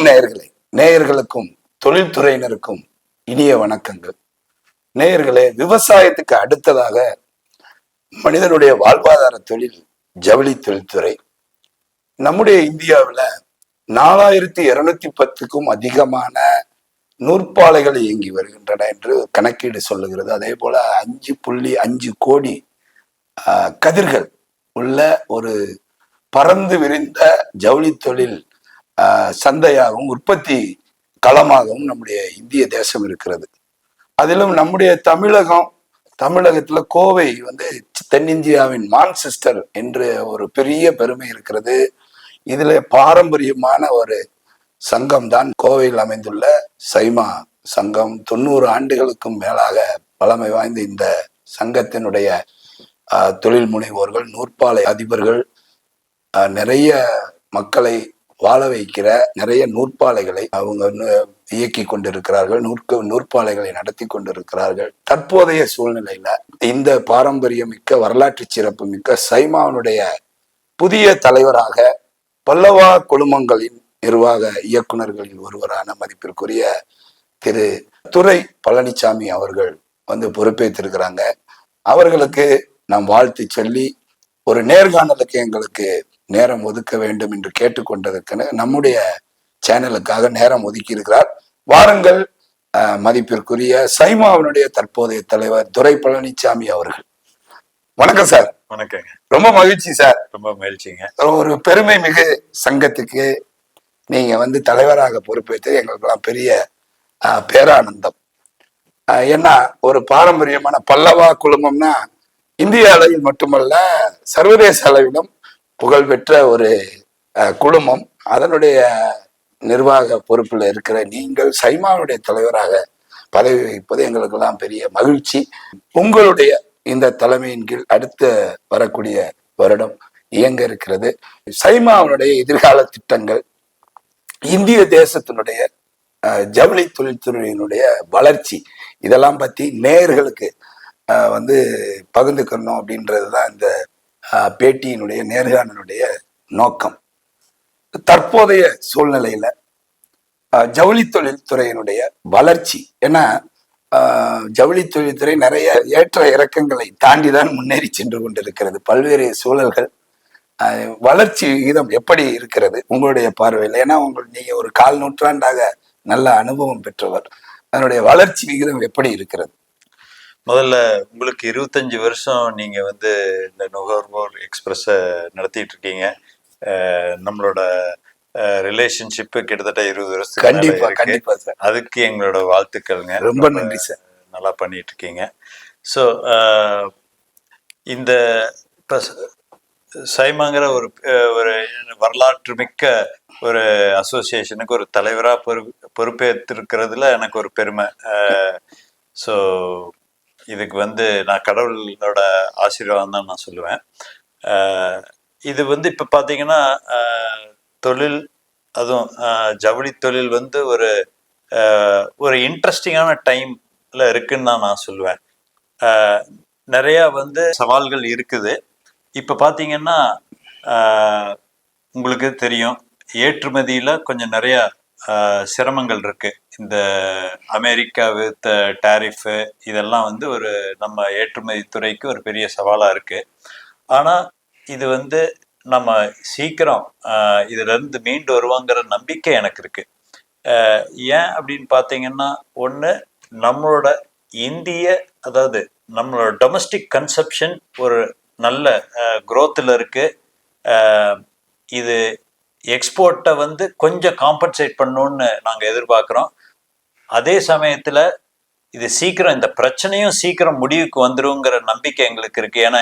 வணக்கம் நேயர்களே நேயர்களுக்கும் தொழில்துறையினருக்கும் இனிய வணக்கங்கள். நேயர்களே விவசாயத்துக்கு அடுத்ததாக மனிதனுடைய வாழ்வாதார தொழில் ஜவுளி தொழில்துறை. நம்முடைய இந்தியாவில் நாலாயிரத்தி இருநூத்தி பத்துக்கும் அதிகமான நூற்பாலைகள் இயங்கி வருகின்றன என்று கணக்கீடு சொல்லுகிறது. அதே போல அஞ்சு புள்ளி அஞ்சு கோடி ஆஹ், கதிர்கள் உள்ள ஒரு பறந்து விரிந்த ஜவுளி தொழில் சந்தையாகவும் உற்பத்தி களமாகவும் நம்முடைய இந்திய தேசம் இருக்கிறது. அதிலும் நம்முடைய தமிழகம் தமிழகத்துல கோவை வந்து தென்னிந்தியாவின் மான்செஸ்டர் என்று ஒரு பெரிய பெருமை இருக்கிறது. இதுல பாரம்பரியமான ஒரு சங்கம் தான் கோவையில் அமைந்துள்ள சைமா சங்கம். தொண்ணூறு ஆண்டுகளுக்கும் மேலாக பழமை வாய்ந்த இந்த சங்கத்தினுடைய தொழில் முனைவோர்கள் நூற்பாலை அதிபர்கள் நிறைய மக்களை வாழ வைக்கிற நிறைய நூற்பாலைகளை அவங்க இயக்கி கொண்டிருக்கிறார்கள். நூற்க நூற்பாலைகளை நடத்தி கொண்டிருக்கிறார்கள். தற்போதைய சூழ்நிலையில இந்த பாரம்பரியமிக்க வரலாற்று சிறப்பு மிக்க சைமாவனுடைய புதிய தலைவராக பல்லவா குழுமங்களின் நிர்வாக இயக்குனர்களில் ஒருவரான மதிப்பிற்குரிய திரு துரை பழனிசாமி அவர்கள் வந்து பொறுப்பேற்றிருக்கிறாங்க. அவர்களுக்கு நாம் வாழ்த்து சொல்லி ஒரு நேர்காணலுக்கு எங்களுக்கு நேரம் ஒதுக்க வேண்டும் என்று கேட்டுக்கொண்டதற்கென நம்முடைய சேனலுக்காக நேரம் ஒதுக்கி இருக்கிறார் வாருங்கள் மதிப்பிற்குரிய சைமாவினுடைய தற்போதைய தலைவர் துரை பழனிசாமி அவர்கள். வணக்கம் சார். வணக்கங்க. ரொம்ப மகிழ்ச்சி சார். ரொம்ப மகிழ்ச்சிங்க. ஒரு பெருமை மிகு சங்கத்துக்கு நீங்க வந்து தலைவராக பொறுப்பேற்று எங்களுக்கெல்லாம் பெரிய பேரானந்தம். ஏன்னா ஒரு பாரம்பரியமான பல்லவா குழுமம்னா இந்திய அளவில் மட்டுமல்ல சர்வதேச அளவிலும் புகழ்பெற்ற ஒரு குடும்பம் குழுமம் அதனுடைய நிர்வாக பொறுப்பில் இருக்கிற நீங்கள் சைமாவுடைய தலைவராக பதவி வகிப்பது எங்களுக்கெல்லாம் பெரிய மகிழ்ச்சி. உங்களுடைய இந்த தலைமையின் கீழ் அடுத்த வரக்கூடிய வருடம் இயங்க இருக்கிறது. சைமாவுடைய எதிர்கால திட்டங்கள் இந்திய தேசத்தினுடைய ஜவுளி தொழில்துறையினுடைய வளர்ச்சி இதெல்லாம் பற்றி நேயர்களுக்கு வந்து பகிர்ந்துக்கணும் அப்படின்றது தான் இந்த பேட்டியினுடைய நேர்காணலுடைய நோக்கம். தற்போதைய சூழ்நிலையில ஜவுளி தொழில்துறையினுடைய வளர்ச்சி. ஏன்னா ஜவுளி தொழில்துறை நிறைய ஏற்ற இறக்கங்களை தாண்டி தான் முன்னேறி சென்று கொண்டிருக்கிறது. பல்வேறு சூழல்கள் வளர்ச்சி விகிதம் எப்படி இருக்கிறது உங்களுடைய பார்வையில்? ஏன்னா உங்கள் நீங்க ஒரு கால் நூற்றாண்டாக நல்ல அனுபவம் பெற்றவர். அதனுடைய வளர்ச்சி விகிதம் எப்படி இருக்கிறது? முதல்ல உங்களுக்கு இருபத்தஞ்சு வருஷம் நீங்க வந்து இந்த நுகர்வோர் எக்ஸ்பிரஸை நடத்திட்டு இருக்கீங்க. நம்மளோட ரிலேஷன்ஷிப் கிட்டத்தட்ட இருபது வருஷத்துக்கு மேல கண்டிப்பா இருக்கு. கண்டிப்பா சார். அதுக்கு எங்களோட வாழ்த்துக்கள்ங்க. ரொம்ப நன்றி சார். நல்லா பண்ணிட்டு இருக்கீங்க. ஸோ இந்த இப்போ சைமாங்கிற ஒரு ஒரு வரலாற்று மிக்க ஒரு அசோசியேஷனுக்கு ஒரு தலைவராக பொறு பொறுப்பேற்றிருக்கிறதுல எனக்கு ஒரு பெருமை. ஸோ இதுக்கு வந்து நான் கடவுளோட ஆசீர்வாதம் தான் நான் சொல்லுவேன். இது வந்து இப்போ பார்த்தீங்கன்னா தொழில் அதுவும் ஜவுளி தொழில் வந்து ஒரு ஒரு இன்ட்ரெஸ்டிங்கான டைம்ல இருக்குன்னு தான் நான் சொல்லுவேன். நிறையா வந்து சவால்கள் இருக்குது. இப்போ பார்த்தீங்கன்னா உங்களுக்கு தெரியும் ஏற்றுமதியில் கொஞ்சம் நிறையா சிரமங்கள் இருக்கு. இந்த அமெரிக்கா வித் டேரிஃபு இதெல்லாம் வந்து ஒரு நம்ம ஏற்றுமதி துறைக்கு ஒரு பெரிய சவாலாக இருக்கு. ஆனால் இது வந்து நம்ம சீக்கிரம் இதுலேருந்து மீண்டு வருவாங்கிற நம்பிக்கை எனக்கு இருக்கு. ஏன் அப்படின்னு பார்த்தீங்கன்னா ஒன்று நம்மளோட இந்திய அதாவது நம்மளோட டொமஸ்டிக் கன்சப்ஷன் ஒரு நல்ல குரோத்தில் இருக்குது இது எக்ஸ்போர்ட்டை வந்து கொஞ்சம் காம்பன்சேட் பண்ணணும்னு நாங்கள் எதிர்பார்க்குறோம். அதே சமயத்தில் இது சீக்கிரம் இந்த பிரச்சனையும் சீக்கிரம் முடிவுக்கு வந்துருங்கிற நம்பிக்கை எங்களுக்கு இருக்குது ஏன்னா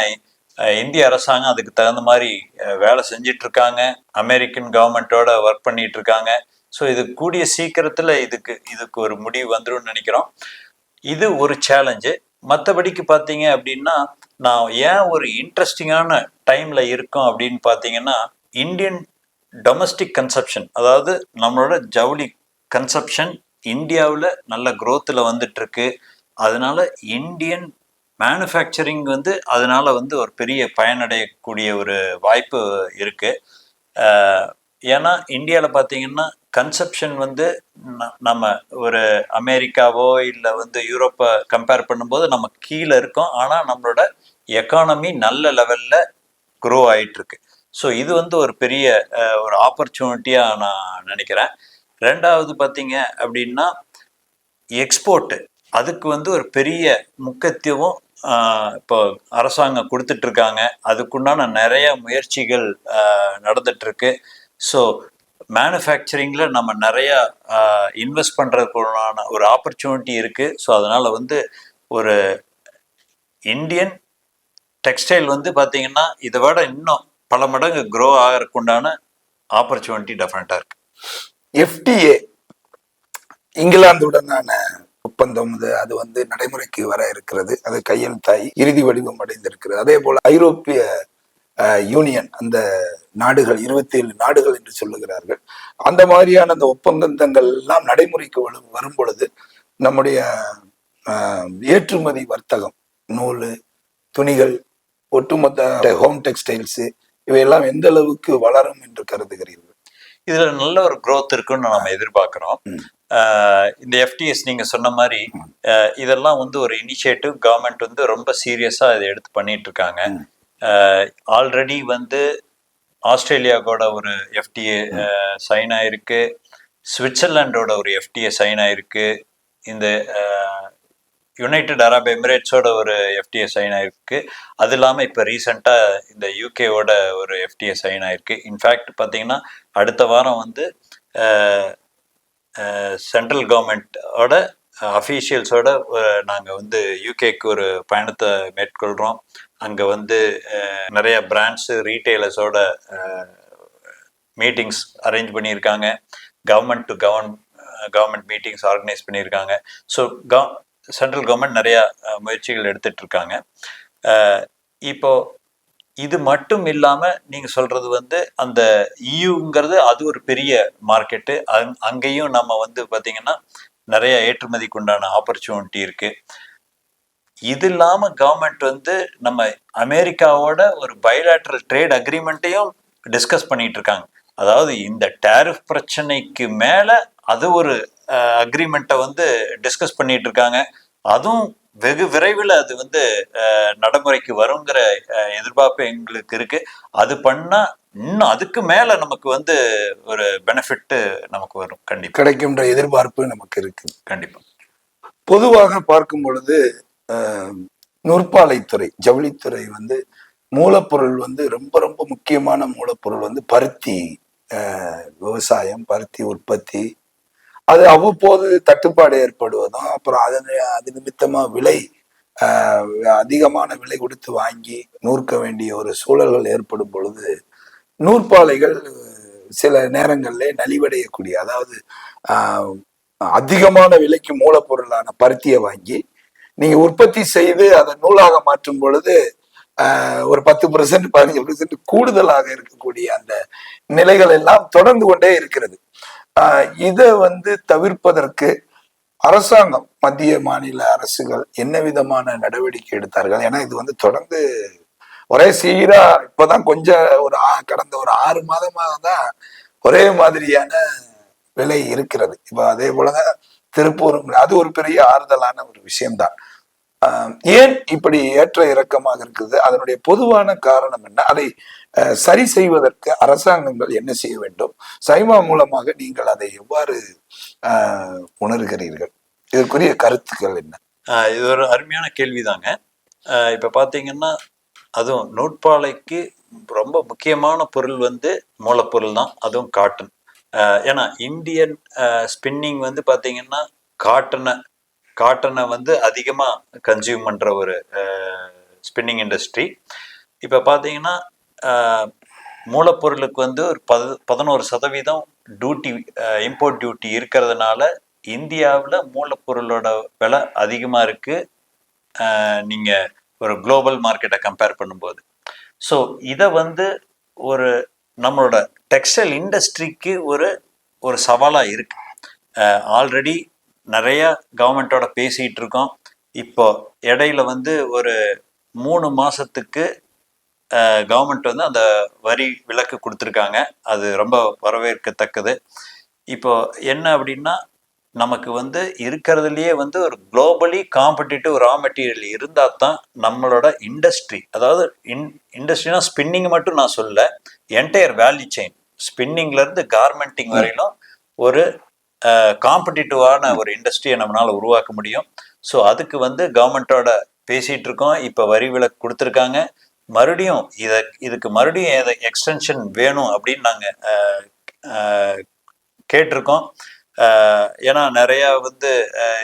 இந்திய அரசாங்கம் அதுக்கு தகுந்த மாதிரி வேலை செஞ்சிட்டு இருக்காங்க அமெரிக்கன் கவர்மெண்ட்டோட ஒர்க் பண்ணிட்டு இருக்காங்க ஸோ இது கூடிய சீக்கிரத்தில் இதுக்கு இதுக்கு ஒரு முடிவு வந்துரும்னு நினைக்கிறோம். இது ஒரு சேலஞ்சு மற்றபடிக்கு பார்த்தீங்க அப்படின்னா நான் ஏன் ஒரு இன்ட்ரெஸ்டிங்கான டைமில் இருக்கோம் அப்படின்னு பார்த்தீங்கன்னா இந்தியன் டொமஸ்டிக் கன்சப்ஷன் அதாவது நம்மளோட ஜவுளி கன்சப்ஷன் இந்தியாவில் நல்ல க்ரோத்தில் வந்துட்டு இருக்கு அதனால இந்தியன் மேனுஃபேக்சரிங் வந்து அதனால வந்து ஒரு பெரிய பயனடையக்கூடிய ஒரு வாய்ப்பு இருக்கு. ஏன்னா இந்தியாவில் பார்த்தீங்கன்னா கன்செப்ஷன் வந்து ந- நம்ம ஒரு அமெரிக்காவோ இல்லை வந்து யூரோப்பை கம்பேர் பண்ணும்போது நம்ம கீழே இருக்கோம். ஆனால் நம்மளோட எக்கானமி நல்ல லெவலில் க்ரோ ஆயிட்டு இருக்கு ஸோ இது வந்து ஒரு பெரிய ஒரு ஆப்பர்ச்சுனிட்டியாக நான் நினைக்கிறேன். ரெண்டாவது பார்த்தீங்க அப்படின்னா எக்ஸ்போர்ட்டு அதுக்கு வந்து ஒரு பெரிய முக்கியத்துவம் இப்போ அரசாங்கம் கொடுத்துட்ருக்காங்க. அதுக்குண்டான நிறைய முயற்சிகள் நடந்துட்டுருக்கு ஸோ மேனுஃபேக்சரிங்கில் நம்ம நிறையா இன்வெஸ்ட் பண்ணுறதுக்குள்ளான ஒரு ஆப்பர்ச்சுனிட்டி இருக்குது ஸோ அதனால் வந்து ஒரு இந்தியன் டெக்ஸ்டைல் வந்து பார்த்திங்கன்னா இதை விட இன்னும் பல மடங்கு க்ரோ ஆகிறதுக்குண்டான ஆப்பர்ச்சுனிட்டி டெஃபினட்டாக இருக்கு. எஃப்டிஏ இங்கிலாந்துடனான ஒப்பந்தம் இது அது வந்து நடைமுறைக்கு வர இருக்கிறது. அது கையெழுத்தாய் இறுதி வடிவம் அடைந்திருக்கிறது. அதே போல ஐரோப்பிய அஹ், யூனியன் அந்த நாடுகள் இருபத்தி ஏழு நாடுகள் என்று சொல்லுகிறார்கள். அந்த மாதிரியான அந்த ஒப்பந்தங்கள் எல்லாம் நடைமுறைக்கு வரும் வரும் பொழுது நம்முடைய அஹ், ஏற்றுமதி வர்த்தகம் நூல் துணிகள் ஒட்டுமொத்த ஹோம் டெக்ஸ்டைல்ஸ் இவையெல்லாம் எந்த அளவுக்கு வளரும் என்று கருதுகிறீர்கள்? இதுல நல்ல ஒரு growth இருக்குன்னு நம்ம எதிர்பார்க்கிறோம். இந்த எஃப்டிஎஸ் நீங்க சொன்ன மாதிரி இதெல்லாம் வந்து ஒரு இனிஷியேட்டிவ் கவர்மெண்ட் வந்து ரொம்ப சீரியஸா இதை எடுத்து பண்ணிட்டு இருக்காங்க. ஆல்ரெடி வந்து ஆஸ்திரேலியா கூட ஒரு எஃப்டிஏ சைன் ஆயிருக்கு. சுவிட்சர்லாண்டோட ஒரு எஃப்டிஏ சைன் ஆயிருக்கு. இந்த யுனைடெட் அரப் எமிரேட்ஸோட ஒரு எஃப்டிஏ சைன் ஆயிருக்கு. அது இல்லாமல் இப்போ ரீசெண்டாக இந்த யூகேவோட ஒரு எஃப்டிஏ சைன் ஆயிருக்கு. இன்ஃபேக்ட் பார்த்தீங்கன்னா அடுத்த வாரம் வந்து சென்ட்ரல் கவர்மெண்ட்டோட அஃபீஷியல்ஸோட நாங்கள் வந்து யூகேக்கு ஒரு பயணத்தை மேற்கொள்கிறோம் அங்கே வந்து நிறைய பிராண்ட்ஸு ரீட்டைலர்ஸோட மீட்டிங்ஸ் அரேஞ்ச் பண்ணியிருக்காங்க. Government to govern government meetings organise பண்ணியிருக்காங்க. ஸோ கவ சென்ட்ரல் கவர்மெண்ட் நிறையா முயற்சிகள் எடுத்துட்டு இருக்காங்க இப்போ இது மட்டும் இல்லாமல் நீங்கள் சொல்கிறது வந்து அந்த இயூங்கிறது அது ஒரு பெரிய மார்க்கெட்டு. அங் அங்கேயும் நம்ம வந்து பார்த்திங்கன்னா நிறைய ஏற்றுமதிக்கு உண்டான ஆப்பர்ச்சுனிட்டி இருக்குது இது இல்லாமல் கவர்மெண்ட் வந்து நம்ம அமெரிக்காவோட ஒரு பயோலாட்ரல் ட்ரேட் அக்ரிமெண்ட்டையும் டிஸ்கஸ் பண்ணிட்டு இருக்காங்க அதாவது இந்த டேரிஃப் பிரச்சனைக்கு மேலே அது ஒரு அக்ரிமெண்ட்டை வந்து டிஸ்கஸ் பண்ணிட்டு இருக்காங்க அதுவும் வெகு விரைவில் அது வந்து நடைமுறைக்கு வருங்கிற எதிர்பார்ப்பு எங்களுக்கு இருக்கு. அது பண்ணா இன்னும் அதுக்கு மேல நமக்கு வந்து ஒரு பெனிஃபிட் நமக்கு வரும். கண்டிப்பா. கிடைக்கின்ற எதிர்பார்ப்பு நமக்கு இருக்கு. கண்டிப்பா. பொதுவாக பார்க்கும் பொழுது நூற்பாலைத்துறை ஜவுளித்துறை வந்து மூலப்பொருள் வந்து ரொம்ப ரொம்ப முக்கியமான மூலப்பொருள் வந்து பருத்தி விவசாயம் பருத்தி உற்பத்தி அது அவ்வப்போது தட்டுப்பாடு ஏற்படுவதும் அப்புறம் அதன் அது நிமித்தமா விலை அதிகமான விலை கொடுத்து வாங்கி நூற்க வேண்டிய ஒரு சூழல்கள் ஏற்படும் பொழுது நூற்பாலைகள் சில நேரங்களில் நலிவடையக்கூடிய அதாவது அதிகமான விலைக்கு மூலப்பொருளான பருத்தியை வாங்கி நீங்க உற்பத்தி செய்து அதை நூலாக மாற்றும் பொழுது ஒரு பத்து பர்சன்ட் பதினஞ்சு பர்சன்ட் கூடுதலாக இருக்கக்கூடிய அந்த நிலைகள் எல்லாம் தொடர்ந்து கொண்டே இருக்கிறது. இதை வந்து தவிர்ப்பதற்கு அரசாங்கம் மத்திய மாநில அரசுகள் என்ன விதமான நடவடிக்கை எடுத்தார்கள்? ஏன்னா இது வந்து தொடர்ந்து ஒரே சீரா இப்பதான் கொஞ்சம் ஒரு ஆ- கடந்த ஒரு ஆறு மாதமாக தான் ஒரே மாதிரியான விலை இருக்கிறது. இப்ப அதே போலதான் திருப்பூர் அது ஒரு பெரிய ஆறுதலான ஒரு விஷயம்தான். ஏன் இப்படி ஏற்ற இறக்கமாக இருக்குது அதனுடைய பொதுவான காரணம் என்ன? அதை சரி செய்வதற்கு அரசாங்கங்கள் என்ன செய்ய வேண்டும்? சைமா மூலமாக நீங்கள் அதை எவ்வாறு உணர்கிறீர்கள்? இதற்குரிய கருத்துக்கள் என்ன? இது ஒரு அருமையான கேள்விதாங்க. இப்போ இப்ப பாத்தீங்கன்னா அதுவும் நூற்பாலைக்கு ரொம்ப முக்கியமான பொருள் வந்து மூலப்பொருள் தான். அதுவும் காட்டன். ஏன்னா இந்தியன் ஸ்பின்னிங் வந்து பாத்தீங்கன்னா காட்டனை காட்டனை வந்து அதிகமாக கன்சியூம் பண்ணுற ஒரு ஸ்பின்னிங் இண்டஸ்ட்ரி இப்போ பார்த்தீங்கன்னா மூலப்பொருளுக்கு வந்து ஒரு பத பதினோரு சதவீதம் டியூட்டி இம்போர்ட் டியூட்டி இருக்கிறதுனால இந்தியாவில் மூலப்பொருளோட விலை அதிகமாக இருக்குது நீங்கள் ஒரு குளோபல் மார்க்கெட்டை கம்பேர் பண்ணும்போது. ஸோ இதை வந்து ஒரு நம்மளோட டெக்ஸ்டைல் இண்டஸ்ட்ரிக்கு ஒரு ஒரு சவாலாக இருக்கு. ஆல்ரெடி நிறைய கவர்மெண்ட்டோட பேசிகிட்டு இருக்கோம் இப்போ இடையில வந்து ஒரு மூணு மாதத்துக்கு கவர்மெண்ட் வந்து அந்த வரி விலக்கு கொடுத்துருக்காங்க. அது ரொம்ப வரவேற்கத்தக்கது. இப்போ என்ன அப்படின்னா நமக்கு வந்து இருக்கிறதுலையே வந்து ஒரு குளோபலி காம்படிட்டிவ் ரா மெட்டீரியல் இருந்தால் தான் நம்மளோட இண்டஸ்ட்ரி அதாவது இன் இண்டஸ்ட்ரினா ஸ்பின்னிங் மட்டும் நான் சொல்ல என்டையர் வேல்யூ செயின் ஸ்பின்னிங்லேருந்து கார்மெண்டிங் வரையிலும் ஒரு காம்படிட்டிவான ஒரு இண்டஸ்ட்ரியை நம்மளால உருவாக்க முடியும். ஸோ அதுக்கு வந்து கவர்மெண்ட்டோட பேசிகிட்டு இருக்கோம் இப்போ வரி விலக்கு கொடுத்துருக்காங்க. மறுபடியும் இதை இதுக்கு மறுபடியும் எதை எக்ஸ்டென்ஷன் வேணும் அப்படின்னு நாங்கள் கேட்டிருக்கோம். ஏன்னா நிறையா வந்து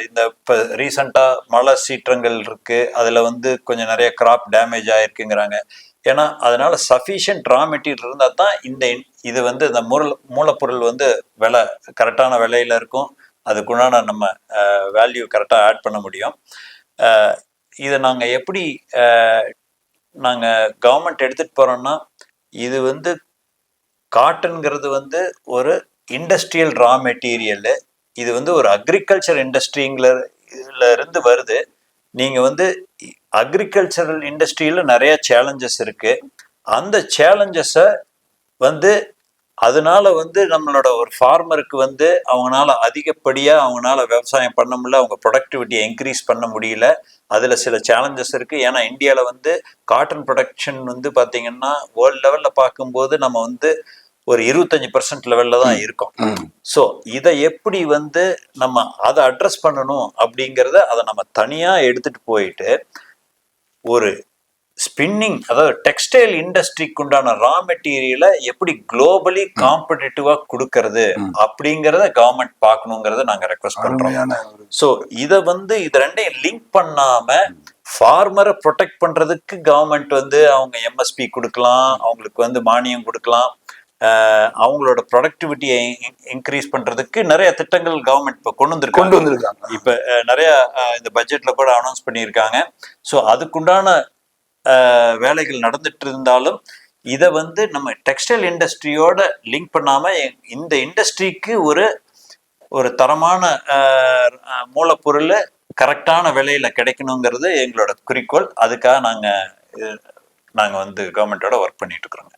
இந்த இப்போ ரீசண்டாக மழை சீற்றங்கள் இருக்குது அதில் வந்து கொஞ்சம் நிறைய கிராப் டேமேஜ் ஆகிருக்குங்கிறாங்க ஏன்னா அதனால் சஃபிஷியன்ட் ரா மெட்டீரியல் இருந்தால் தான் இந்த இன்- இது வந்து இந்த மூல மூலப்பொருள் வந்து விலை கரெக்டான விலையில இருக்கும். அதுக்குண்டான நம்ம வேல்யூ கரெக்டாக ஆட் பண்ண முடியும். இதை நாங்கள் எப்படி நாங்கள் கவர்மெண்ட் எடுத்துகிட்டு போகிறோம்னா இது வந்து காட்டுங்கிறது வந்து ஒரு இண்டஸ்ட்ரியல் ரா மெட்டீரியல் இது வந்து ஒரு அக்ரிகல்ச்சர் இண்டஸ்ட்ரிங்கள இருந்து வருது. நீங்கள் வந்து அக்ரிகல்ச்சரல் இண்டஸ்ட்ரியில் நிறைய சேலஞ்சஸ் இருக்குது அந்த சேலஞ்சஸை வந்து அதனால வந்து நம்மளோட ஒரு ஃபார்மருக்கு வந்து அவங்களால அதிகப்படியாக அவங்களால விவசாயம் பண்ண முடியல அவங்க ப்ரொடக்டிவிட்டியை இன்க்ரீஸ் பண்ண முடியல. அதில் சில சேலஞ்சஸ் இருக்குது ஏன்னா இந்தியாவில் வந்து காட்டன் ப்ரொடக்ஷன் வந்து பார்த்திங்கன்னா வேர்ல்டு லெவலில் பார்க்கும்போது நம்ம வந்து ஒரு இருபத்தஞ்சு பர்சன்ட் லெவல்ல தான் இருக்கோம். ஸோ இதை எப்படி வந்து நம்ம அதை அட்ரஸ் பண்ணணும் அப்படிங்கிறத அதை நம்ம தனியா எடுத்துட்டு போயிட்டு ஒரு ஸ்பின்னிங் அதாவது டெக்ஸ்டைல் இண்டஸ்ட்ரிக்கு உண்டான ரா மெட்டீரியலை எப்படி குளோபலி காம்படிட்டிவா கொடுக்கறது அப்படிங்கறத கவர்மெண்ட் பார்க்கணுங்கிறத நாங்க ரெக்வஸ்ட் பண்றோம். ஸோ இதை வந்து இது ரெண்டையும் லிங்க் பண்ணாம ஃபார்மரை ப்ரொடெக்ட் பண்றதுக்கு கவர்மெண்ட் வந்து அவங்க எம்எஸ்பி கொடுக்கலாம் அவங்களுக்கு வந்து மானியம் கொடுக்கலாம். அவங்களோட ப்ரொடக்டிவிட்டியை இன்க்ரீஸ் பண்றதுக்கு நிறைய திட்டங்கள் கவர்மெண்ட் இப்போ கொண்டு வந்திருக்காங்க. கொண்டு வந்திருக்காங்க. இப்ப நிறைய இந்த பட்ஜெட்ல கூட அனௌன்ஸ் பண்ணியிருக்காங்க. ஸோ அதுக்குண்டான வேலைகள் நடந்துட்டு இருந்தாலும் இதை வந்து நம்ம டெக்ஸ்டைல் இண்டஸ்ட்ரியோட லிங்க் பண்ணாம இந்த இண்டஸ்ட்ரிக்கு ஒரு ஒரு தரமான மூலப்பொருள் கரெக்டான விலையில கிடைக்கணுங்கிறது எங்களோட குறிக்கோள். அதுக்காக நாங்க அஹ், நாங்க வந்து கவர்மெண்டோட ஒர்க் பண்ணிட்டு இருக்கிறோங்க.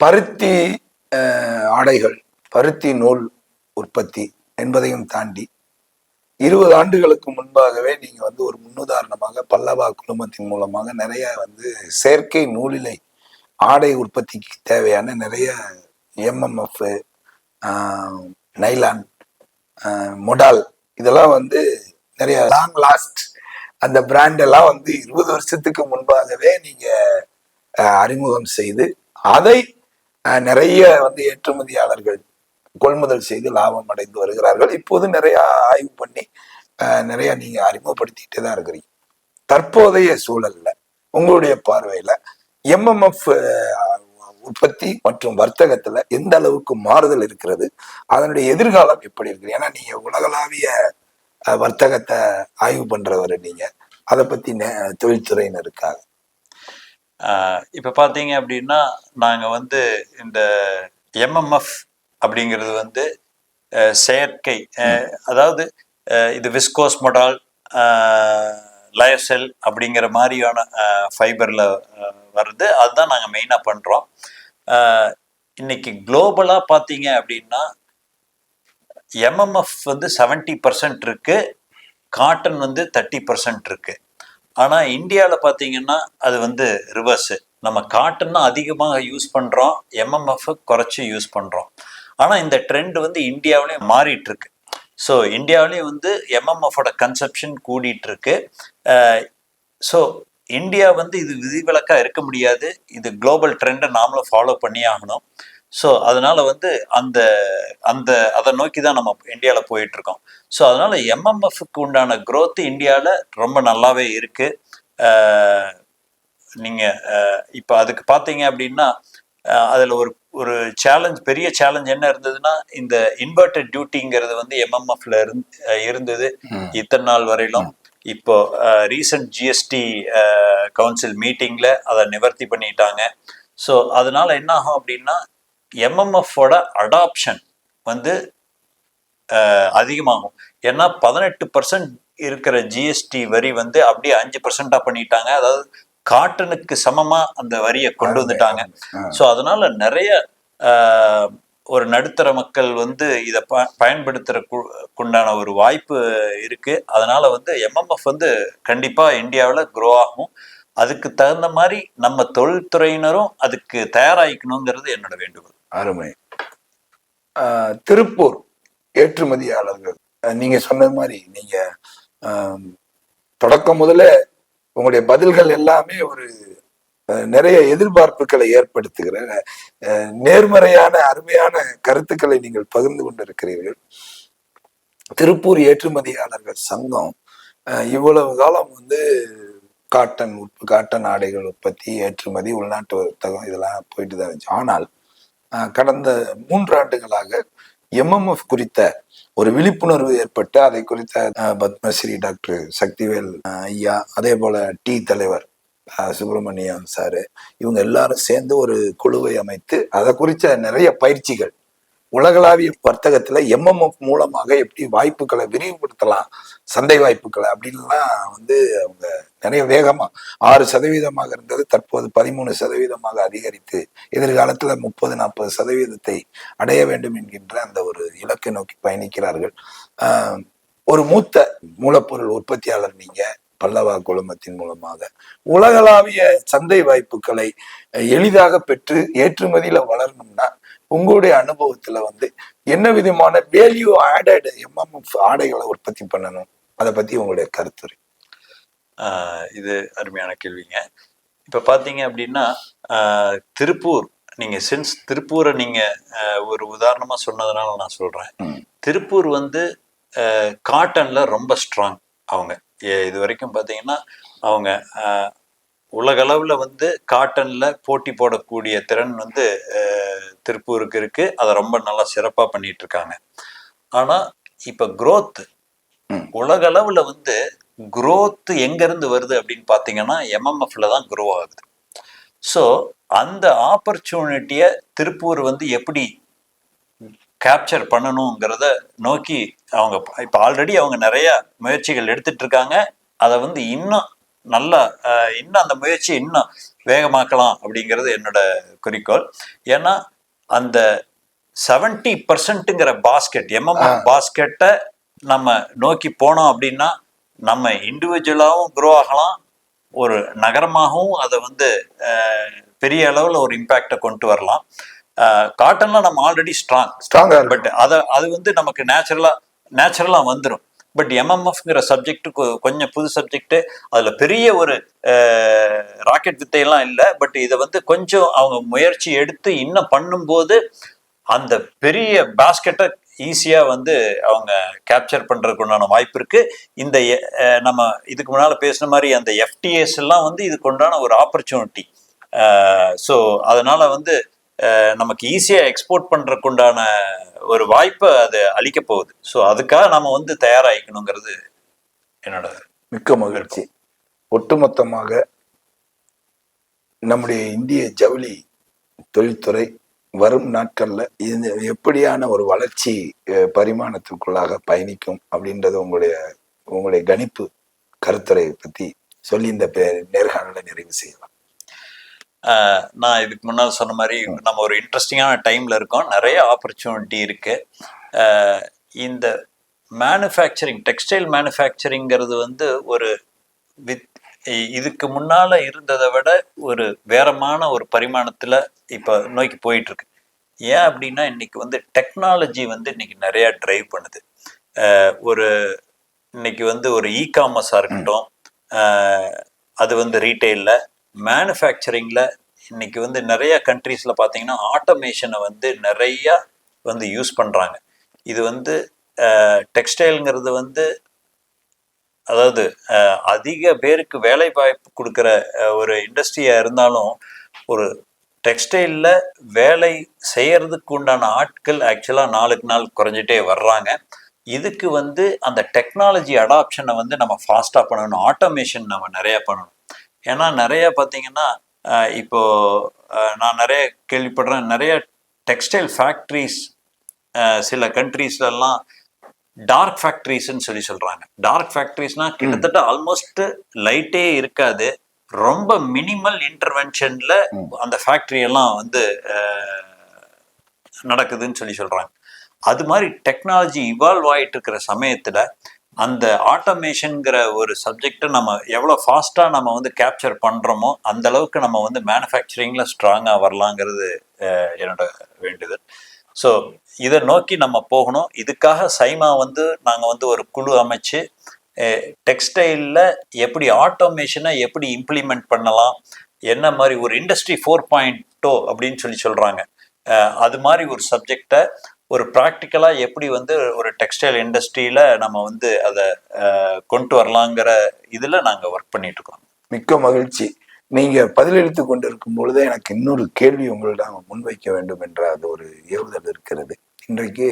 பருத்தி ஆடைகள் பருத்தி நூல் உற்பத்தி என்பதையும் தாண்டி இருபது ஆண்டுகளுக்கு முன்பாகவே நீங்க வந்து ஒரு முன்னுதாரணமாக பல்லவா குழுமத்தின் மூலமாக நிறைய வந்து செயற்கை நூலிலை ஆடை உற்பத்திக்கு தேவையான நிறைய எம்எம்எஃப் நைலான் மொடால் இதெல்லாம் வந்து நிறைய லாங் லாஸ்ட் அந்த பிராண்டெல்லாம் வந்து இருபது வருஷத்துக்கு முன்பாகவே நீங்க அறிமுகம் செய்து அதை நிறைய வந்து ஏற்றுமதியாளர்கள் கொள்முதல் செய்து லாபம் அடைந்து வருகிறார்கள். இப்போது நிறைய ஆய்வு பண்ணி நிறைய நீங்க அறிமுகப்படுத்திட்டே தான் இருக்கிறீங்க. தற்போதைய சூழல்ல உங்களுடைய பார்வையில எம்எம்எஃப் உற்பத்தி மற்றும் வர்த்தகத்துல எந்த அளவுக்கு மாறுதல் இருக்கிறது? அதனுடைய எதிர்காலம் எப்படி இருக்கு ஏன்னா நீங்க உலகளாவிய அஹ், வர்த்தகத்தை ஆய்வு பண்றவர் நீங்க. அதை பத்தி தொழில்துறையினருக்காக. இப்ப பாத்தீங்க அப்படின்னா நாங்க வந்து இந்த எம்எம்எஃப் அப்படிங்கிறது வந்து செயற்கை அதாவது இது விஸ்கோஸ் மொடால் லயசெல் அப்படிங்கிற மாதிரியான ஃபைபர்ல வருது. அதுதான் நாங்க மெயினா பண்றோம். ஆஹ், இன்னைக்கு குளோபலா பாத்தீங்க அப்படின்னா எம்எம்எஃப் வந்து 70% பர்சன்ட் இருக்கு. காட்டன் வந்து தேர்ட்டி பர்சன்ட் இருக்கு. ஆனால் இந்தியாவில் பார்த்தீங்கன்னா அது வந்து ரிவர்ஸு நம்ம காட்டன் அதிகமாக யூஸ் பண்ணுறோம் எம்எம்எஃப் குறைச்சி யூஸ் பண்ணுறோம் ஆனால் இந்த ட்ரெண்ட் வந்து இந்தியாவிலையும் மாறிட்டு இருக்கு ஸோ இந்தியாவிலையும் வந்து எம்எம்எஃபோட கன்செப்ஷன் கூடிட்டு இருக்கு ஸோ இந்தியா வந்து இது விதிவிலக்காக இருக்க முடியாது. இது குளோபல் ட்ரெண்டை நாமளும் ஃபாலோ பண்ணி ஆகணும். ஸோ அதனால வந்து அந்த அந்த அதை நோக்கி தான் நம்ம இந்தியாவில் போயிட்டு இருக்கோம் ஸோ அதனால எம்எம்எஃப்க்கு உண்டான growth இந்தியாவில் ரொம்ப நல்லாவே இருக்கு. அஹ் நீங்க அஹ் இப்போ அதுக்கு பார்த்தீங்க அப்படின்னா அதுல ஒரு ஒரு சேலஞ்ச் பெரிய சேலஞ்ச் என்ன இருந்ததுன்னா இந்த இன்வெர்டட் டியூட்டிங்கிறது வந்து எம்எம்எஃப்ல இருந்து இருந்தது. இத்தனை நாள் வரையிலும். இப்போ ரீசன்ட் ஜிஎஸ்டி கவுன்சில் மீட்டிங்ல அதை நிவர்த்தி பண்ணிட்டாங்க. ஸோ அதனால என்ன ஆகும் அப்படின்னா எம்எம்எஃபோட அடாப்ஷன் வந்து அதிகமாகும். ஏன்னா பதினெட்டு பர்சன்ட் இருக்கிற ஜிஎஸ்டி வரி வந்து அப்படியே அஞ்சு பர்சன்டா பண்ணிட்டாங்க. அதாவது காட்டனுக்கு சமமா அந்த வரியை கொண்டு வந்துட்டாங்க. ஸோ அதனால நிறைய ஒரு நடுத்தர மக்கள் வந்து இதை ப பயன்படுத்துறதுக்குண்டான ஒரு வாய்ப்பு இருக்கு. அதனால வந்து எம்எம்எஃப் வந்து கண்டிப்பா இந்தியாவில் க்ரோ ஆகும். அதுக்கு தகுந்த மாதிரி நம்ம தொழில்துறையினரும் அதுக்கு தயாராகிக்கணுங்கிறது என்னோட வேண்டுகோள். அருமை. ஆஹ் திருப்பூர் ஏற்றுமதியாளர்கள். நீங்க சொன்ன மாதிரி நீங்க தொடக்கம் முதல்ல உங்களுடைய பதில்கள் எல்லாமே ஒரு அஹ், நிறைய எதிர்பார்ப்புகளை ஏற்படுத்துகிற அஹ், நேர்மறையான அருமையான கருத்துக்களை நீங்கள் பகிர்ந்து கொண்டிருக்கிறீர்கள். திருப்பூர் ஏற்றுமதியாளர்கள் சங்கம் அஹ், இவ்வளவு காலம் வந்து காட்டன் காட்டன் ஆடைகள் உற்பத்தி ஏற்றுமதி உள்நாட்டு வர்த்தகம் இதெல்லாம் போயிட்டு தான் இருந்துச்சு. ஆனால் கடந்த மூன்றாண்டுகளாக எம்எம்எஃப் குறித்த ஒரு விழிப்புணர்வு ஏற்பட்டு அதை குறித்த பத்மஸ்ரீ டாக்டர் சக்திவேல் ஐயா அதே போல டி தலைவர் சுப்பிரமணியம் சாரு இவங்க எல்லாரும் சேர்ந்து ஒரு குழுவை அமைத்து அதை குறித்த நிறைய பயிற்சிகள் உலகளாவிய வர்த்தகத்துல எம்எம்எஃப் மூலமாக எப்படி வாய்ப்புகளை விரிவுபடுத்தலாம் சந்தை வாய்ப்புகளை அப்படின்லாம் வந்து அவங்க நிறைய வேகமா ஆறு சதவீதமாக இருந்தது தற்போது பதிமூணு சதவீதமாக அதிகரித்து எதிர்காலத்துல முப்பது நாற்பது சதவீதத்தை அடைய வேண்டும் என்கின்ற அந்த ஒரு இலக்கை நோக்கி பயணிக்கிறார்கள். ஆஹ் ஒரு மூத்த மூலப்பொருள் உற்பத்தியாளர் நீங்க பல்லவா குழுமத்தின் மூலமாக உலகளாவிய சந்தை வாய்ப்புகளை எளிதாக பெற்று ஏற்றுமதியில வளரணும்னா உங்களுடைய அனுபவத்துல வந்து என்ன விதமான வேல்யூ ஆடட் எம்எம்எஃப் ஆடைகளை உற்பத்தி பண்ணணும்? அதை பத்தி உங்களுடைய கருத்துரை. ஆஹ் இது அருமையான கேள்விங்க. இப்ப பாத்தீங்க அப்படின்னா ஆஹ் திருப்பூர் நீங்க சின்ஸ் திருப்பூரை நீங்க ஒரு உதாரணமா சொன்னதுனால நான் சொல்றேன். திருப்பூர் வந்து காட்டன்ல ரொம்ப ஸ்ட்ராங் அவங்க. இது வரைக்கும் பாத்தீங்கன்னா அவங்க உலகளவுல வந்து காட்டன்ல போட்டி போடக்கூடிய திறன் வந்து திருப்பூருக்கு இருக்கு. அதை ரொம்ப நல்லா சிறப்பா பண்ணிட்டு இருக்காங்க ஆனா இப்ப growth ம். உலகளவுல வந்து growth எங்க இருந்து வருது அப்படின்னு பாத்தீங்கன்னா எம்எம்எஃப்ல தான் grow ஆகுது. ஸோ அந்த ஆப்பர்ச்சுனிட்டியை திருப்பூர் வந்து எப்படி கேப்சர் பண்ணணுங்கிறத நோக்கி அவங்க இப்போ ஆல்ரெடி அவங்க நிறைய முயற்சிகள் எடுத்துட்டு இருக்காங்க அதை வந்து இன்னும் நல்லா இன்னும் அந்த முயற்சி இன்னும் வேகமாக்கலாம் அப்படிங்கிறது என்னோட குறிக்கோள். ஏன்னா அந்த செவன்டி பர்சன்ட்டுங்கிற பாஸ்கெட் எம்எம்எஃப் பாஸ்கெட்டை நம்ம நோக்கி போனோம் அப்படின்னா நம்ம இண்டிவிஜுவலாகவும் க்ரோ ஆகலாம். ஒரு நகரமாகவும் அதை வந்து பெரிய அளவில் ஒரு இம்பேக்டை கொண்டு வரலாம். காட்டன்ல நம்ம ஆல்ரெடி ஸ்ட்ராங் ஸ்ட்ராங்கா பட் அத அது வந்து நமக்கு நேச்சுரலா நேச்சுரலா வந்துடும் பட் எம்எம்எஃப்ங்கிற சப்ஜெக்ட் கொஞ்சம் புது சப்ஜெக்ட் அதுல பெரிய ஒரு ராக்கெட் வித்தையெல்லாம் இல்லை. பட் இதை வந்து கொஞ்சம் அவங்க முயற்சி எடுத்து இன்னும் பண்ணும்போது அந்த பெரிய பாஸ்கெட்டை ஈஸியாக வந்து அவங்க கேப்சர் பண்ணுறதுக்கு உண்டான வாய்ப்பு இருக்குது இந்த நம்ம இதுக்கு முன்னால் பேசின மாதிரி அந்த எஃப்டிஎஸ் எல்லாம் வந்து இதுக்கு உண்டான ஒரு ஆப்பர்ச்சுனிட்டி ஸோ அதனால் வந்து நமக்கு ஈஸியாக எக்ஸ்போர்ட் பண்றதுக்கு உண்டான ஒரு வாய்ப்பை அது அளிக்க போகுது. ஸோ அதுக்காக நம்ம வந்து தயாராகிக்கணுங்கிறது என்னோட மிக்க மகிழ்ச்சி. ஒட்டுமொத்தமாக நம்முடைய இந்திய ஜவுளி தொழில்துறை வரும் நாட்கள்ல இது எப்படியான ஒரு வளர்ச்சி பரிமாணத்துக்குள்ளாக பரிமாணத்திற்குள்ளாக பயணிக்கும் அப்படின்றது உங்களுடைய உங்களுடைய கணிப்பு கருத்துரை பத்தி சொல்லி இந்த பே- நேர்காணலை நிறைவு செய்யலாம். நான் இதுக்கு முன்னால் சொன்ன மாதிரி நம்ம ஒரு இன்ட்ரெஸ்டிங்கான டைம்ல இருக்கோம். நிறைய ஆப்பர்ச்சுனிட்டி இருக்கு. ஆஹ் இந்த மேனுஃபேக்சரிங் டெக்ஸ்டைல் மேனுஃபேக்சரிங்கிறது வந்து ஒரு வித் இதுக்கு முன்னால இருந்ததை விட ஒரு வேறமான ஒரு பரிமாணத்துல இப்ப நோக்கி போயிட்டு இருக்கு ஏன் அப்படின்னா இன்னைக்கு வந்து டெக்னாலஜி வந்து இன்னைக்கு நிறைய டிரைவ் பண்ணுது. ஒரு இன்னைக்கு வந்து ஒரு இ காமர்ஸா இருக்கட்டும் அது வந்து ரீட்டைல்ல மேனுஃபேக்சரிங்கில் இன்னைக்கு வந்து நிறைய கண்ட்ரீஸில் பார்த்தீங்கன்னா ஆட்டோமேஷனை வந்து நிறையா வந்து யூஸ் பண்ணுறாங்க இது வந்து டெக்ஸ்டைல்ங்கிறது வந்து அதாவது அதிக பேருக்கு வேலை வாய்ப்பு கொடுக்குற ஒரு இண்டஸ்ட்ரியாக இருந்தாலும் ஒரு டெக்ஸ்டைலில் வேலை செய்யறதுக்கு உண்டான ஆட்கள் ஆக்சுவலாக நாளுக்கு நாள் குறைஞ்சிட்டே வர்றாங்க. இதுக்கு வந்து அந்த டெக்னாலஜி அடாப்ஷனை வந்து நம்ம ஃபாஸ்ட்டாக பண்ணணும். ஆட்டோமேஷன் நம்ம நிறையா பண்ணணும். ஏன்னா நிறைய பார்த்தீங்கன்னா இப்போ நான் நிறைய கேள்விப்படுறேன். நிறைய டெக்ஸ்டைல் ஃபேக்ட்ரிஸ் சில கண்ட்ரீஸ்லாம் டார்க் ஃபேக்ட்ரிஸ்ன்னு சொல்லி சொல்றாங்க. டார்க் ஃபேக்ட்ரிஸ்னா கிட்டத்தட்ட ஆல்மோஸ்ட் லைட்டே இருக்காது. ரொம்ப மினிமல் இன்டர்வென்ஷன்ல. அந்த ஃபேக்டரி எல்லாம் வந்து நடக்குதுன்னு சொல்லி சொல்றாங்க. அது மாதிரி டெக்னாலஜி இவால்வ் ஆயிட்டு இருக்கிற சமயத்துல அந்த ஆட்டோமேஷனுங்கிற ஒரு சப்ஜெக்டை நம்ம எவ்வளோ ஃபாஸ்ட்டாக நம்ம வந்து கேப்சர் பண்ணுறோமோ அந்த அளவுக்கு நம்ம வந்து மேனுஃபேக்சரிங்கில் ஸ்ட்ராங்காக வரலாங்கிறது என்னோட வேண்டுதல் ஸோ இதை நோக்கி நம்ம போகணும். இதுக்காக சைமா வந்து நாங்கள் வந்து ஒரு குழு அமைச்சு டெக்ஸ்டைலில் எப்படி ஆட்டோமேஷனை எப்படி இம்ப்ளிமெண்ட் பண்ணலாம் என்ன மாதிரி ஒரு இண்டஸ்ட்ரி ஃபோர் பாயிண்ட் டோ அப்படின்னு சொல்லி சொல்கிறாங்க அது மாதிரி ஒரு சப்ஜெக்டை ஒரு ப்ராக்டிக்கலாக எப்படி வந்து ஒரு டெக்ஸ்டைல் இண்டஸ்ட்ரியில் நம்ம வந்து அதை கொண்டு வரலாங்கிற இதில் நாங்கள் ஒர்க் பண்ணிட்டு இருக்கோம் மிக்க மகிழ்ச்சி. நீங்கள் பதிலளித்து கொண்டிருக்கும் பொழுதே எனக்கு இன்னொரு கேள்வி உங்களிடம் முன்வைக்க வேண்டும் என்ற அது ஒரு ஏவுதல் இருக்கிறது. இன்றைக்கு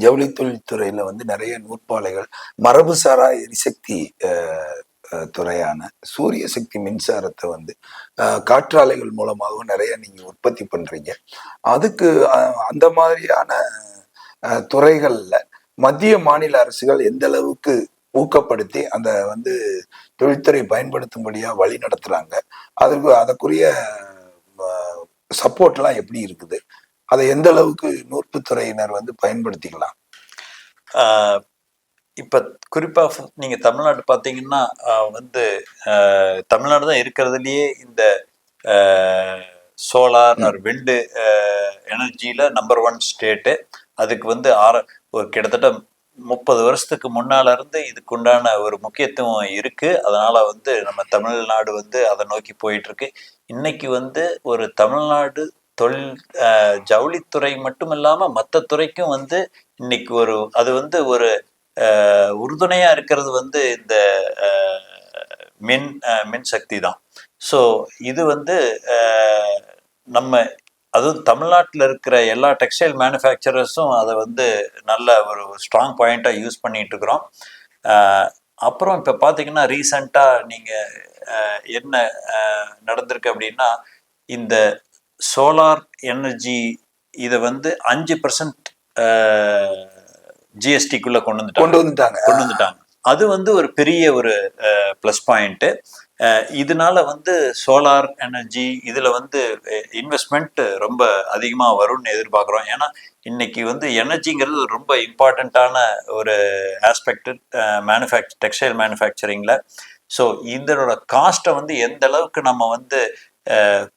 ஜவுளி தொழில்துறையில வந்து நிறைய நூற்பாலைகள் மரபுசாரா எரிசக்தி அஹ், துறையான சூரிய சக்தி மின்சாரத்தை வந்து காற்றாலைகள் மூலமாகவும் நிறைய நீங்க உற்பத்தி பண்றீங்க. அதுக்கு அஹ், அந்த மாதிரியான அஹ், துறைகள்ல மத்திய மாநில அரசுகள் எந்த அளவுக்கு ஊக்கப்படுத்தி அந்த வந்து தொழில்துறை பயன்படுத்தும்படியா வழி நடத்துறாங்க அதுக்கு அதற்குரிய சப்போர்ட்லாம் எப்படி இருக்குது? அதை எந்த அளவுக்கு நூற்பு துறையினர் வந்து பயன்படுத்திக்கலாம்? ஆஹ் இப்ப குறிப்பா ஃப- நீங்க தமிழ்நாடு பாத்தீங்கன்னா ஆஹ் வந்து தமிழ்நாடு தான் இருக்கிறதுலயே இந்த சோலார் ஆர் விண்டு எனர்ஜியில நம்பர் ஒன் ஸ்டேட்டு அதுக்கு வந்து ஆர ஒரு கிட்டத்தட்ட முப்பது வருஷத்துக்கு முன்னால இருந்து இதுக்கு உண்டான ஒரு முக்கியத்துவம் இருக்கு. அதனால வந்து நம்ம தமிழ்நாடு வந்து அதை நோக்கி போயிட்டு இருக்கு இன்னைக்கு வந்து ஒரு தமிழ்நாடு தொழில் ஜவுளித்துறை மட்டும் இல்லாம மற்ற துறைக்கும் வந்து இன்னைக்கு ஒரு அது வந்து ஒரு உறுதுணையாக இருக்கிறது வந்து இந்த மின் மின் சக்தி தான். ஸோ இது வந்து நம்ம அதுவும் தமிழ்நாட்டில் இருக்கிற எல்லா டெக்ஸ்டைல் மேனுஃபேக்சரர்ஸும் அதை வந்து நல்ல ஒரு ஸ்ட்ராங் பாயிண்ட்டாக யூஸ் பண்ணிகிட்டு இருக்கிறோம் அப்புறம் இப்போ பார்த்தீங்கன்னா ரீசண்டாக நீங்கள் என்ன நடந்திருக்கு அப்படின்னா இந்த சோலார் எனர்ஜி இதை வந்து அஞ்சு பர்சன்ட் ஜிஎஸ்டிக்குள்ளே கொண்டு வந்துட்டாங்க. கொண்டு வந்துட்டாங்க. கொண்டு வந்துட்டாங்க. அது வந்து ஒரு பெரிய ஒரு ப்ளஸ் பாயிண்ட்டு இதனால வந்து சோலார் எனர்ஜி இதில் வந்து இன்வெஸ்ட்மெண்ட் ரொம்ப அதிகமாக வரும்னு எதிர்பார்க்குறோம். ஏன்னா இன்னைக்கு வந்து எனர்ஜிங்கிறது ரொம்ப இம்பார்ட்டண்ட்டான ஒரு ஆஸ்பெக்ட் மேனுஃபேக்ச் டெக்ஸ்டைல் மேனுஃபேக்சரிங்கில் ஸோ இதனோட காஸ்ட்டை வந்து எந்த அளவுக்கு நம்ம வந்து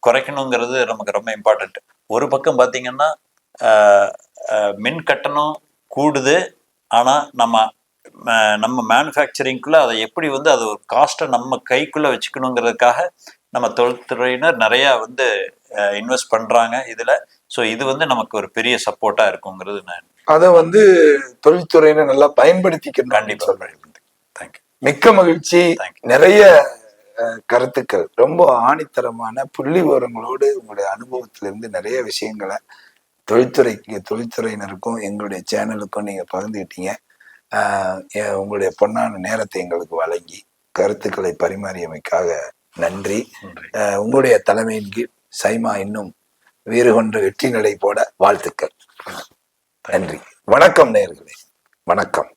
குறைக்கணுங்கிறது நமக்கு ரொம்ப இம்பார்ட்டண்ட் ஒரு பக்கம் பார்த்தீங்கன்னா மின் கட்டணம் கூடுது. ஆனால் நம்ம நம்ம மேனுஃபேக்சரிங்குள்ளே அதை எப்படி வந்து அது ஒரு காஸ்ட்டை நம்ம கைக்குள்ளே வச்சுக்கணுங்கிறதுக்காக நம்ம தொழில்துறையினர் நிறையா வந்து இன்வெஸ்ட் பண்ணுறாங்க இதில். ஸோ இது வந்து நமக்கு ஒரு பெரிய சப்போர்ட்டாக இருக்குங்கிறது நான் அதை வந்து தொழில்துறையினர் நல்லா பயன்படுத்திக்கணும் கண்டிப்பாக தேங்க்யூ மிக்க மகிழ்ச்சி. நிறைய கருத்துக்கள். ரொம்ப ஆணித்தரமான புள்ளி விவரங்களோடு உங்களுடைய அனுபவத்திலிருந்து நிறைய விஷயங்களை தொழில்துறைக்கு தொழில்துறையினருக்கும் எங்களுடைய சேனலுக்கும் நீங்க பகிர்ந்துக்கிட்டீங்க உங்களுடைய பொன்னான நேரத்தை எங்களுக்கு வழங்கி கருத்துக்களை பரிமாறியமைக்காக நன்றி. உங்களுடைய தலைமையின் கீழ் சைமா இன்னும் வீறு கொண்டு வெற்றி நடை போட வாழ்த்துக்கள். நன்றி. வணக்கம் நேயர்களே. வணக்கம்.